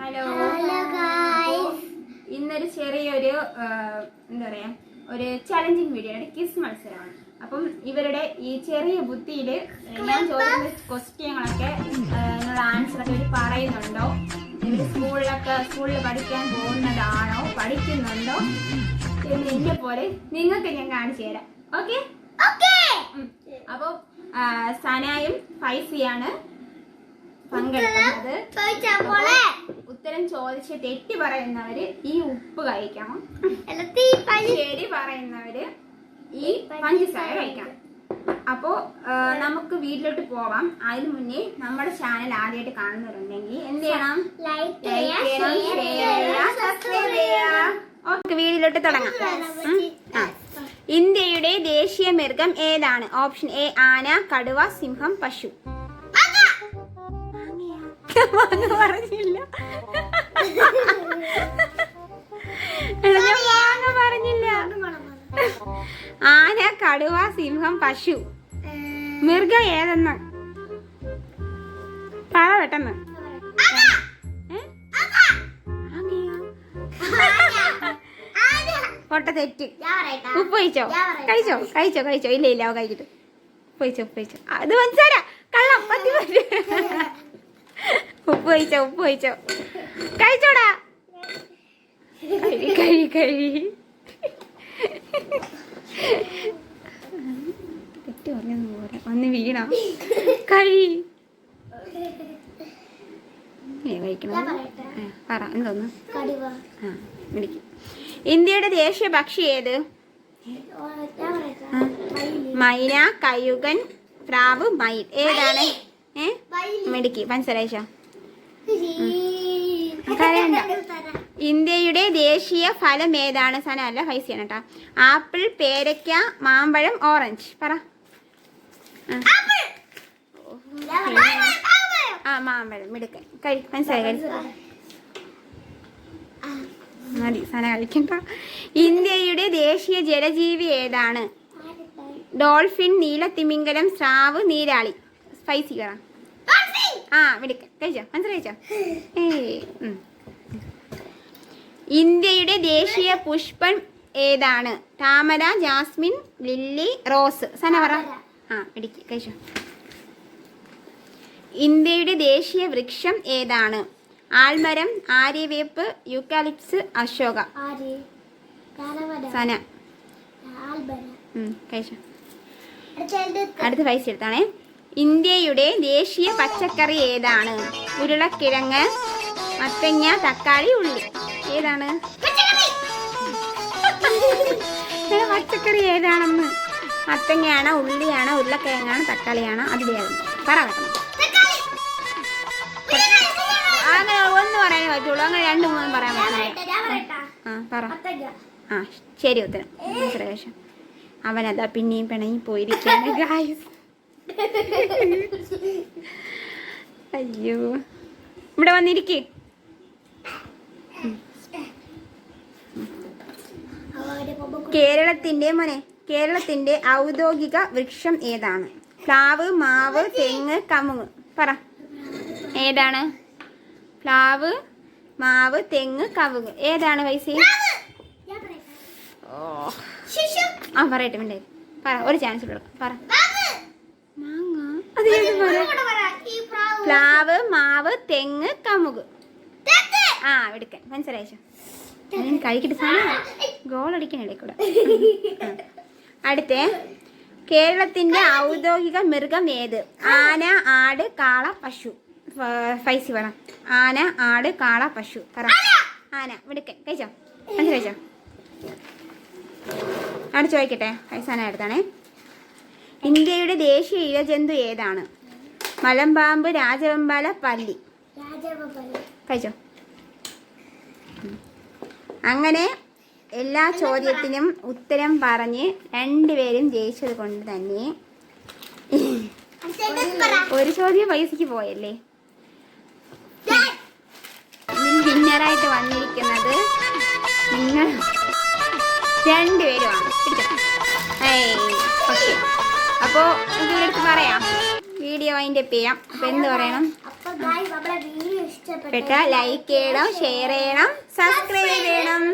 Hello ഇന്നൊരു ചെറിയൊരു എന്താ പറയാ ഒരു ചലഞ്ചിങ് വീഡിയോ ആണ്. കിസ് മത്സരമാണ്. അപ്പം ഇവരുടെ ഈ ചെറിയ ബുദ്ധിയിൽ ഞാൻ ചോദിക്കുന്ന ക്വസ്റ്റ്യങ്ങളൊക്കെ എന്നുള്ള ആൻസറൊക്കെ ഇവർ പറയുന്നുണ്ടോ? ഇവർ സ്കൂളിലൊക്കെ സ്കൂളിൽ പഠിക്കാൻ പോകുന്നതാണോ? പഠിക്കുന്നുണ്ടോ? എന്ന് എന്നെ പോലെ നിങ്ങൾക്ക് ഞാൻ കാണിച്ചു തരാം. ഓക്കെ അപ്പോൾ സനായും ഫൈസിയാണ് പങ്കെടുക്കുന്നത്. ഉത്തരം ചോദിച്ച് തെറ്റി പറയുന്നവര് ഈ ഉപ്പ് കഴിക്കണം. ശരി പറയുന്നവര് ഈ പഞ്ചസാര കഴിക്കണം അപ്പോ നമുക്ക് വീട്ടിലോട്ട് പോവാം. അതിനു മുന്നേ നമ്മുടെ ചാനൽ ആദ്യമായിട്ട് കാണുന്നവരുണ്ടെങ്കിൽ എന്ത് ചെയ്യണം? ലൈക്ക് ലൈക്ക് ചെയ്യണം ഷെയർ ചെയ്യാം സബ്സ്ക്രൈബ് ചെയ്യാം. ഓക്കെ വീട്ടിലോട്ട് തുടങ്ങാം. ഇന്ത്യയുടെ ദേശീയ മൃഗം ഏതാണ്? ഓപ്ഷൻ എ ആന കടുവ സിംഹം പശു. മാങ്ങ പറഞ്ഞില്ല. പറഞ്ഞില്ല. ആന കടുവ സിംഹം പശു. മൃഗ ഏതെന്ന്? പറ പെട്ടെന്ന്? പൊട്ട തെറ്റ്. ഉപ്പ് കഴിച്ചോ? കഴിച്ചോ കഴിച്ചോ? കഴിച്ചോ ഇല്ല ഇല്ല കഴിച്ചിട്ട് ഉപ്പ് കഴിച്ചോ ഉപ്പ് കഴിച്ചോ അത് മനസ്സിലാ കള്ളം പറ്റി പറ്റി ഉപ്പ് കഴിച്ചോ ഉപ്പ് കഴിച്ചോ കഴിച്ചോടാ. കഴി കഴി കഴി. തെറ്റ് പറഞ്ഞൊന്നും പോരാ. വന്ന് വീണ? കഴി. കഴിക്കണം? പറ. എന്തോന്ന് കടുവ. ആ വിളിക്കും. ഇന്ത്യയുടെ ദേശീയ പക്ഷി ഏത്. മൈന കയുകൻ പ്രാവ് മയിൽ. ഏതാണ്? ഏ? മിടുക്കി. പഞ്ചസാരയിച്ചോ ഇന്ത്യയുടെ ദേശീയ ഫലം ഏതാണ്? സന അല്ല പൈസയാണ് കേട്ടോ ആപ്പിൾ പേരയ്ക്ക മാമ്പഴം ഓറഞ്ച്. പറ. ആ. മാമ്പഴം മിടുക്കൻ കഴി മനസ്സിലായി കഴിച്ചു മതി സന കഴിക്കണ്ട. ഇന്ത്യയുടെ ദേശീയ ജലജീവി ഏതാണ്? ഡോൾഫിൻ നീലത്തിമിംഗലം സ്രാവ് നീരാളി. സ്പൈസി പറ. ആ മിടുക്കൻ കഴിച്ചോ? മനസ്സിലായിച്ചോ ഏയ് ഇന്ത്യയുടെ ദേശീയ പുഷ്പം ഏതാണ്? താമര ജാസ്മിൻ ലില്ലി റോസ്. സനവറ ആ മിടുക്കി കഴിച്ചോ? ഇന്ത്യയുടെ ദേശീയ വൃക്ഷം ഏതാണ്? ആൽമരം ആര്യവേപ്പ് യൂക്കാലിപ്സ് അശോക. സന. അടുത്ത അടുത്ത പൈസ എടുത്താണേ. ഇന്ത്യയുടെ ദേശീയ പച്ചക്കറി ഏതാണ്? ഉരുളക്കിഴങ്ങ് മത്തങ്ങ തക്കാളി ഉള്ളി. ഏതാണ്? പച്ചക്കറി ഏതാണെന്ന്? മത്തങ്ങയാണ് ഉള്ളിയാണ് ഉരുളക്കിഴങ്ങാണ് തക്കാളിയാണ് അതിലേതാണ് പറ അങ്ങനെ ഒന്ന് പറയാനേ പറ്റുള്ളൂ. അങ്ങനെ രണ്ട് മൂന്നും പറയാൻ ആ പറ. ആ ശരി ഉത്തരം. ശേഷം അവനതാ പിന്നെയും പിണങ്ങി പോയിരിക്കുകയാണ് ഗായ്സ് അയ്യോ. ഇവിടെ വന്നിരിക്കേ. കേരളത്തിന്റെ മോനെ കേരളത്തിന്റെ ഔദ്യോഗിക വൃക്ഷം ഏതാണ്? പ്ലാവ് മാവ് തെങ്ങ് കമുങ്ങ് പറ. ഏതാണ്? പ്ലാവ് മാവ് തെങ്ങ് കവുങ്ങ് ഏതാണ് പൈസ? ഓ ആ പറയട്ടെ മിണ്ടേ പറ ഒരു ചാൻസ് കൊടുക്കാം പറ ബാബു മാങ്ങ അത് ഏത് പറ ഇവിടെ പറ ഈ പ്രാവ് പ്ലാവ് മാവ് തെങ്ങ് കമുക്. ആ എടുക്കാൻ മനസ്സിലായിച്ചോ കഴിക്കട്ടെ. സാധനം ഗോൾ അടിക്കാൻ കൂടെ. അടുത്തേ. കേരളത്തിന്റെ ഔദ്യോഗിക മൃഗം ഏത്? ആന ആട് കാള പശു. ഫൈസി പറ ആന ആട് കാള പശു. പറ. ആന! വിടുക്കൻ കഴിച്ചോ? മനസ്സിലായിച്ചോ അവിടെ ചോദിക്കട്ടെ. ഫൈസാന എടുത്താണേ. ഇന്ത്യയുടെ ദേശീയ ഇഴജന്തു ഏതാണ്? മലമ്പാമ്പ് രാജവെമ്പാല പല്ലി. കഴിച്ചോ? അങ്ങനെ എല്ലാ ചോദ്യത്തിനും ഉത്തരം പറഞ്ഞ് രണ്ടുപേരും ജയിച്ചത് കൊണ്ട് തന്നെ ഒരു ചോദ്യം പൈസക്ക് പോയല്ലേ? ഡിന്നറായിട്ട് വിന്നറായിട്ട് വന്നിരിക്കുന്നത് നിങ്ങൾ. രണ്ടുപേരുമാണ് അപ്പോൾ ഇതിന്റെ അടുത്ത് പറയാം. വീഡിയോ അതിന്റെ ചെയ്യാം. അപ്പോൾ എന്ത് പറയണം? അപ്പൊ ഇഷ്ടപ്പെട്ട ലൈക്ക് ചെയ്യണം ഷെയർ ചെയ്യണം സബ്സ്ക്രൈബ് ചെയ്യണം.